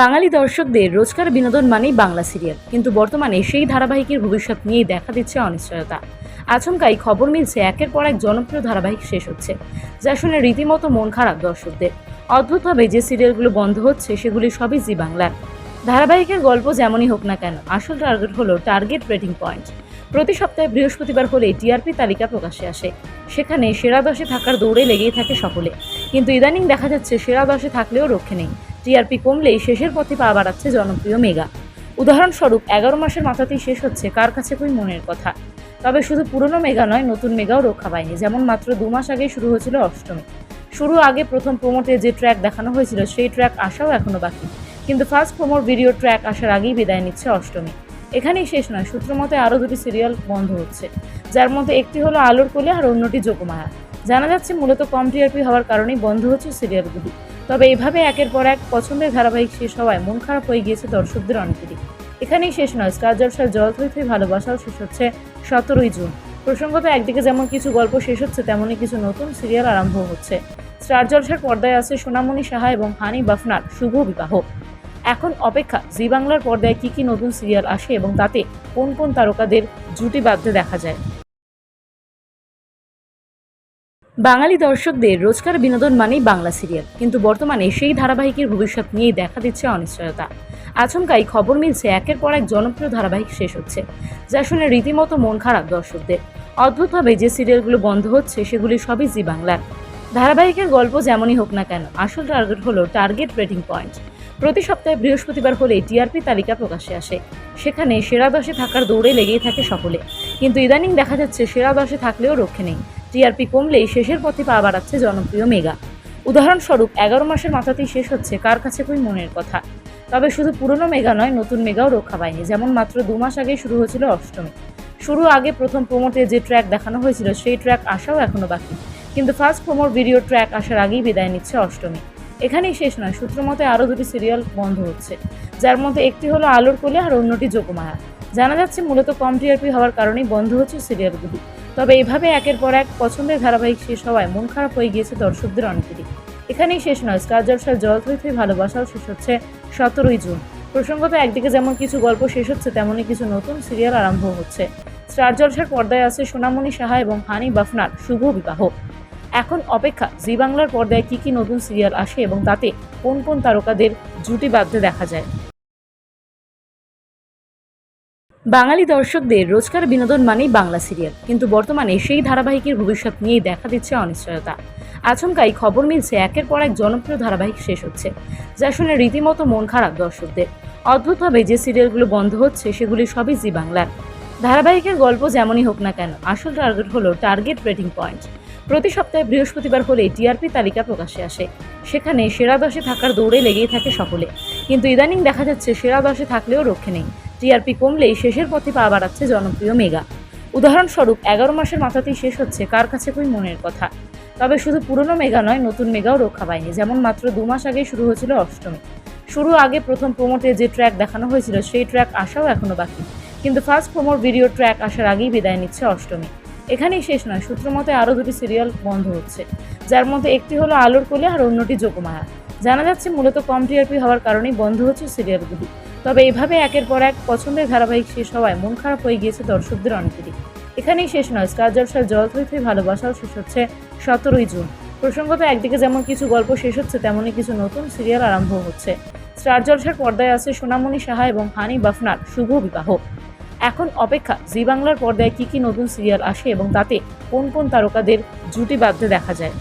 বাঙালি দর্শকদের রোজকার বিনোদন মানেই বাংলা সিরিয়াল। কিন্তু বর্তমানে সেই ধারাবাহিকের ভবিষ্যৎ নিয়েই দেখা দিচ্ছে অনিশ্চয়তা। আচমকাই খবর মিলছে একের পর এক জনপ্রিয় ধারাবাহিক শেষ হচ্ছে, যা শুনে রীতিমতো মন খারাপ দর্শকদের। অদ্ভুতভাবে যে সিরিয়ালগুলো বন্ধ হচ্ছে, সেগুলি সবই জি বাংলার ধারাবাহিকের গল্প যেমনই হোক না কেন, আসল টার্গেট হলো টার্গেট রেটিং পয়েন্ট। প্রতি সপ্তাহে বৃহস্পতিবার হলে টিআরপি তালিকা প্রকাশে আসে। সেখানে সেরা দশে থাকার দৌড়ে লেগেই থাকে সকলে। কিন্তু ইদানিং দেখা যাচ্ছে সেরা দশে থাকলেও রক্ষে নেই। টিআরপি কমলেই শেষের পথে পা বাড়াচ্ছে জনপ্রিয় মেগা। উদাহরণস্বরূপ, এগারো মাসের মাথাতেই শেষ হচ্ছে কার কাছে কই মনের কথা। তবে শুধু পুরনো মেগা নয়, নতুন মেগাও রক্ষা পায়নি, যেমন মাত্র দু মাস আগেই শুরু হয়েছিল অষ্টমী। শুরু আগে প্রথম প্রোমোটে যে ট্র্যাক দেখানো হয়েছিল, সেই ট্র্যাক আসাও এখনও বাকি। কিন্তু ফার্স্ট প্রোমোর ভিডিও ট্র্যাক আসার আগেই বিদায় নিচ্ছে অষ্টমী। এখানেই শেষ নয়, সূত্রমতে আরও দুটি সিরিয়াল বন্ধ হচ্ছে, যার মধ্যে একটি হলো আলোর কোলে আর অন্যটি যোগমায়া। জানা যাচ্ছে মূলত কম টিআরপি হওয়ার কারণেই বন্ধ হচ্ছে সিরিয়ালগুলি তবে এভাবে একের পর এক পছন্দের ধারাবাহিক শেষ হওয়ায় মন খারাপ হয়ে গিয়েছে দর্শকদের অনেকেরই। এখানেই শেষ নয় স্টার জলসার জল থই থই ভালোবাসাও শেষ হচ্ছে সতেরোই জুন। প্রসঙ্গত, একদিকে যেমন কিছু গল্প শেষ হচ্ছে, তেমনই কিছু নতুন সিরিয়াল আরম্ভ হচ্ছে। স্টার জলসার পর্দায় আছে সোনামণি সাহা এবং হানি বাফনার শুভ বিবাহ। এখন অপেক্ষা, জি বাংলার পর্দায় কী কী নতুন সিরিয়াল আসে এবং তাতে কোন কোন তারকাদের জুটি বাঁধতে দেখা যায়। বাঙালি দর্শকদের রোজকার বিনোদন মানেই বাংলা সিরিয়াল। কিন্তু বর্তমানে সেই ধারাবাহিকের ভবিষ্যৎ নিয়েই দেখা দিচ্ছে অনিশ্চয়তা। আচমকাই খবর মিলছে একের পর এক জনপ্রিয় ধারাবাহিক শেষ হচ্ছে, যা শুনে রীতিমতো মন খারাপ দর্শকদের। অদ্ভুতভাবে যে সিরিয়ালগুলো বন্ধ হচ্ছে, সেগুলি সবই জি বাংলার। ধারাবাহিকের গল্প যেমনই হোক না কেন, আসল টার্গেট হলো টার্গেট রেটিং পয়েন্ট। প্রতি সপ্তাহে বৃহস্পতিবার হলে টিআরপি তালিকা প্রকাশে আসে। সেখানে সেরা দশে থাকার দৌড়ে লেগেই থাকে সকলে। কিন্তু ইদানিং দেখা যাচ্ছে সেরা দশে থাকলেও রক্ষে নেই। টিআরপি কমলেই শেষের পথে পা বাড়াচ্ছে জনপ্রিয় মেগা। উদাহরণস্বরূপ, এগারো মাসের মাথাতেই শেষ হচ্ছে কার কাছে কই মনের কথা। তবে শুধু পুরনো মেগা নয়, নতুন মেগাও রক্ষা পায়নি, যেমন মাত্র দু মাস আগেই শুরু হয়েছিল অষ্টমী। শুরু আগে প্রথম প্রোমোটে যে ট্র্যাক দেখানো হয়েছিল, সেই ট্র্যাক আসাও এখনও বাকি। কিন্তু ফার্স্ট প্রোমোর ভিডিও ট্র্যাক আসার আগেই বিদায় নিচ্ছে অষ্টমী। এখানেই শেষ নয় সূত্রমতে আরও দুটি সিরিয়াল বন্ধ হচ্ছে, যার মধ্যে একটি হলো আলোর কোলে আর অন্যটি যোগমায়া জানা যাচ্ছে মূলত কম টিআরপি হওয়ার কারণেই বন্ধ হচ্ছে সিরিয়ালগুলি তবে এভাবে একের পর এক পছন্দের ধারাবাহিক শেষ হওয়ায় মন খারাপ হয়ে গিয়েছে দর্শকদের অনেকেরই। এখানেই শেষ নয় স্টার জলসার জল থই থই ভালোবাসাও শেষ হচ্ছে সতেরোই জুন। প্রসঙ্গত, একদিকে যেমন কিছু গল্প শেষ হচ্ছে, তেমনই কিছু নতুন সিরিয়াল আরম্ভ হচ্ছে। স্টার জলসার পর্দায় আছে সোনামণি সাহা এবং হানি বাফনার শুভ বিবাহ। এখন অপেক্ষা, জি বাংলার পর্দায় কী কী নতুন সিরিয়াল আসে এবং তাতে কোন কোন তারকাদের জুটি বাঁধতে দেখা যায়? বাঙালি দর্শকদের রোজকার বিনোদন মানেই বাংলা সিরিয়াল। কিন্তু বর্তমানে সেই ধারাবাহিকের ভবিষ্যৎ নিয়েই দেখা দিচ্ছে অনিশ্চয়তা। আচমকাই খবর মিলছে একের পর এক জনপ্রিয় ধারাবাহিক শেষ হচ্ছে, যা শুনে রীতিমতো মন খারাপ দর্শকদের। অদ্ভুতভাবে যে সিরিয়ালগুলো বন্ধ হচ্ছে, সেগুলি সবই জি বাংলার। ধারাবাহিকের গল্প যেমনই হোক না কেন, আসল টার্গেট হলো টার্গেট রেটিং পয়েন্ট। প্রতি সপ্তাহে বৃহস্পতিবার হলে টিআরপি তালিকা প্রকাশে আসে। সেখানে সেরা দশে থাকার দৌড়ে লেগেই থাকে সকলে। কিন্তু ইদানিং দেখা যাচ্ছে সেরা দশে থাকলেও রক্ষে নেই। টিআরপি কমলেই শেষের পথে পা বাড়াচ্ছে জনপ্রিয় মেগা। উদাহরণস্বরূপ, এগারো মাসের মাথাতেই শেষ হচ্ছে কার কাছে কই মনের কথা। তবে শুধু পুরনো মেগা নয়, নতুন মেগাও রক্ষা পায়নি, যেমন মাত্র দু মাস আগেই শুরু হয়েছিল অষ্টমী। শুরু আগে প্রথম প্রোমোটে যে ট্র্যাক দেখানো হয়েছিল, সেই ট্র্যাক আসাও এখনও বাকি। কিন্তু ফার্স্ট প্রোমোর ভিডিও ট্র্যাক আসার আগেই বিদায় নিচ্ছে অষ্টমী। এখানেই শেষ নয় সূত্রমতে আরও দুটি সিরিয়াল বন্ধ হচ্ছে, যার মধ্যে একটি হলো আলোর কোলে আর অন্যটি যোগমায়া জানা যাচ্ছে, মূলত কম টিআরপি হওয়ার কারণেই বন্ধ হচ্ছে সিরিয়ালগুলি। তবে এভাবে একের পর এক পছন্দের ধারাবাহিক শেষ হওয়ায় মন খারাপ হয়ে গিয়েছে দর্শকদের অনেকেরই। এখানেই শেষ নয়, স্টার জলসার জল থই থই ভালোবাসাও শেষ হচ্ছে সতেরোই জুন। প্রসঙ্গত একদিকে যেমন কিছু গল্প শেষ হচ্ছে, তেমনই কিছু নতুন সিরিয়াল আরম্ভ হচ্ছে। স্টার জলসার পর্দায় আছে সোনামণি সাহা এবং হানি বাফনার শুভ বিবাহ। এখন অপেক্ষা, জি বাংলার পর্দায় কী কী নতুন সিরিয়াল আসে এবং তাতে কোন কোন তারকাদের জুটি বাঁধতে দেখা যায়।